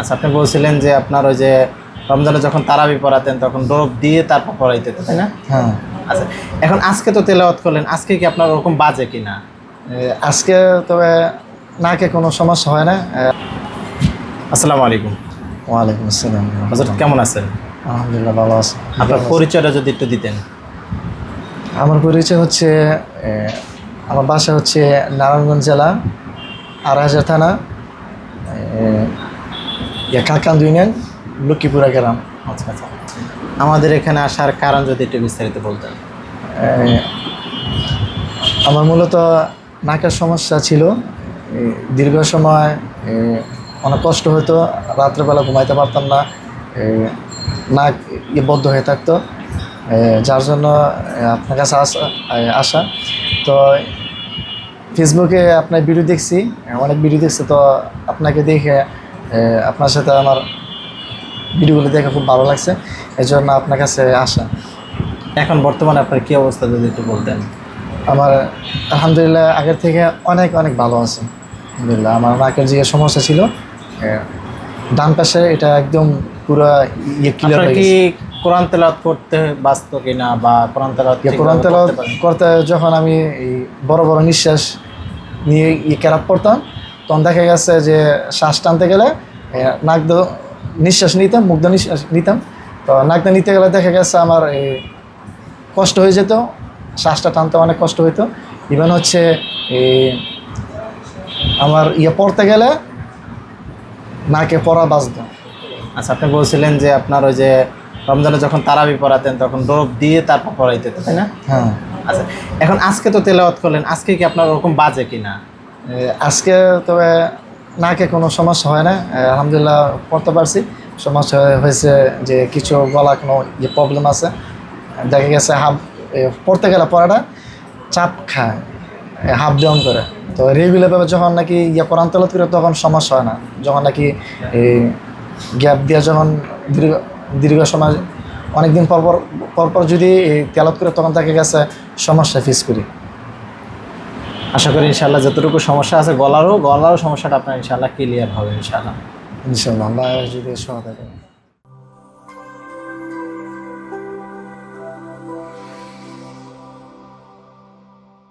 আচ্ছা আপনি বলছিলেন যে আপনার ওই যে রমজানে যখন তারাবি পড়াতেন তখন ডোরপ দিয়ে তারপর পড়াইতে তাই না? হ্যাঁ। আচ্ছা এখন আজকে তো তেলাওয়াত করলেন আজকে কি আপনার ওরকম বাজে কিনা? এ, আজকে তবে নাকে কোনো সমস্যা হয় না। আসসালামু আলাইকুম। ওয়ালাইকুম আসসালাম। হজরত কেমন আছেন? আলহামদুলিল্লাহ ভালো আছে। আপনার পরিচয়টা যদি একটু দিতেন। আমার পরিচয় হচ্ছে আমার বাসা হচ্ছে নারায়ণগঞ্জ জেলা আড়াইহাজার থানা। কাকান্দ ইউনিয়ন লক্ষ্মীপুরা গ্রাম। আচ্ছা আচ্ছা। আমাদের এখানে আসার কারণ যদি একটু বিস্তারিত বলতেন। আমার মূলত নাকের সমস্যা ছিল। দীর্ঘ সময় অনেক কষ্ট হতো রাত্রেবেলা ঘুমাইতে পারতাম না নাক ইয়ে বদ্ধ হয়ে থাকতো। যার জন্য আপনার কাছে আসা আসা। তো ফেসবুকে আপনার ভিডিও দেখছি অনেক ভিডিও দেখছি তো আপনাকে দেখে আপনার সাথে আমার ভিডিওগুলো দেখে খুব ভালো লাগছে। এই জন্য আপনার কাছে আসা। এখন বর্তমানে আপনার কি অবস্থা যদি একটু বলতেন? আমার আলহামদুলিল্লাহ আগের থেকে অনেক অনেক ভালো আছে। আলহামদুলিল্লাহ আমার নাকের যে সমস্যা ছিল ডান পাশে এটা একদম পুরো ইয়ে ক্লিয়ার হয়ে গেছে। কোরআন তেলাওয়াত করতে বাঁচতো কিনা বা কোরআন তেলাওয়াত কোরআন তেলাওয়াত করতে যখন আমি এই বড় বড় নিঃশ্বাস নিয়ে ইয়ে ক্যারাপ পড়তাম তখন দেখা গেছে যে শ্বাস টানতে গেলে নাক নিঃশ্বাস নিতাম দিয়ে নিঃশ্বাস নিতাম। তো নাক নিতে গেলে দেখা গেছে আমার এই কষ্ট হয়ে যেত শ্বাসটা টানতে অনেক কষ্ট হইতো। ইভেন হচ্ছে এই আমার ইয়ে পড়তে গেলে নাকে পড়া বাজতো। আচ্ছা আপনি বলছিলেন যে আপনার ওই যে রমজানে যখন তারাবি পড়াতেন তখন ডোরপ দিয়ে তারপর পড়াইতে তাই না? হ্যাঁ। আচ্ছা এখন আজকে তো তেলাওয়াত করলেন আজকে কি আপনার ওরকম বাজে কিনা? আজকে তবে নাকে কোনো সমস্যা হয় না। আলহামদুলিল্লাহ পড়তে পারছি। সমস্যা হয়েছে যে কিছু গলা কোনো যে প্রবলেম আছে। দেখা গেছে হাফ পড়তে গেলে পড়াটা চাপ খায় হাফ ডাউন করে। তো রেগুলারভাবে যখন নাকি ইয়ে কোরআন তেলাত করে তখন সমস্যা হয় না। যখন নাকি গ্যাপ দিয়ে যখন দীর্ঘ দীর্ঘ সময়, অনেকদিন পর পর পর পর যদি তেলাত করে তখন দেখা গেছে সমস্যা ফিস করি। আশা করি ইনশাল্লাহ যতটুকু সমস্যা আছে গলারও গলারও সমস্যাটা আপনার ইনশাল্লাহ ক্লিয়ার হবে ইনশাল্লাহ ইনশাল্লাহ আল্লাহ যদি সহায়তা করে